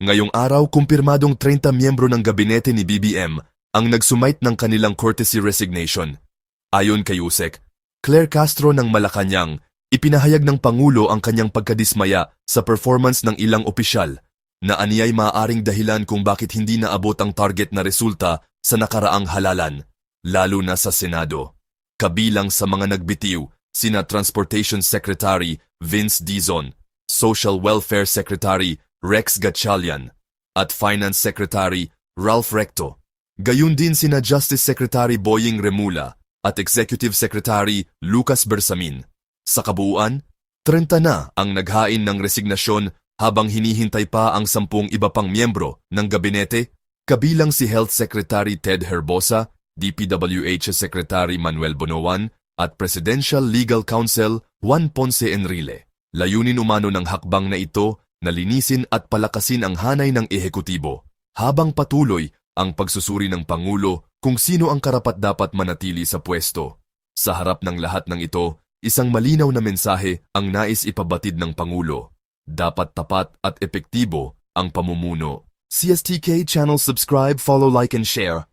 Ngayong araw, kumpirmadong 30 miyembro ng gabinete ni BBM ang nagsumite ng kanilang courtesy resignation. Ayon kay Yusek, Claire Castro ng Malacanang, ipinahayag ng Pangulo ang kanyang pagkadismaya sa performance ng ilang opisyal na aniyay maaaring dahilan kung bakit hindi naabot ang target na resulta sa nakaraang halalan, lalo na sa Senado. Kabilang sa mga nagbitiw, sina Transportation Secretary Vince Dizon, Social Welfare Secretary Rex Gatchalian, at Finance Secretary Ralph Recto. Gayun din sina Justice Secretary Boying Remula at Executive Secretary Lucas Bersamin. Sa kabuuan, 30 na ang naghain ng resignasyon habang hinihintay pa ang sampung iba pang miyembro ng gabinete, kabilang si Health Secretary Ted Herbosa, DPWH Secretary Manuel Bonoan, at Presidential Legal Counsel Juan Ponce Enrile. Layunin umano ng hakbang na ito na linisin at palakasin ang hanay ng ehekutibo, habang patuloy ang pagsusuri ng Pangulo kung sino ang karapat-dapat manatili sa pwesto. Sa harap ng lahat ng ito, isang malinaw na mensahe ang nais ipabatid ng Pangulo. Dapat tapat at epektibo ang pamumuno. CSTK channel subscribe, follow, like, and share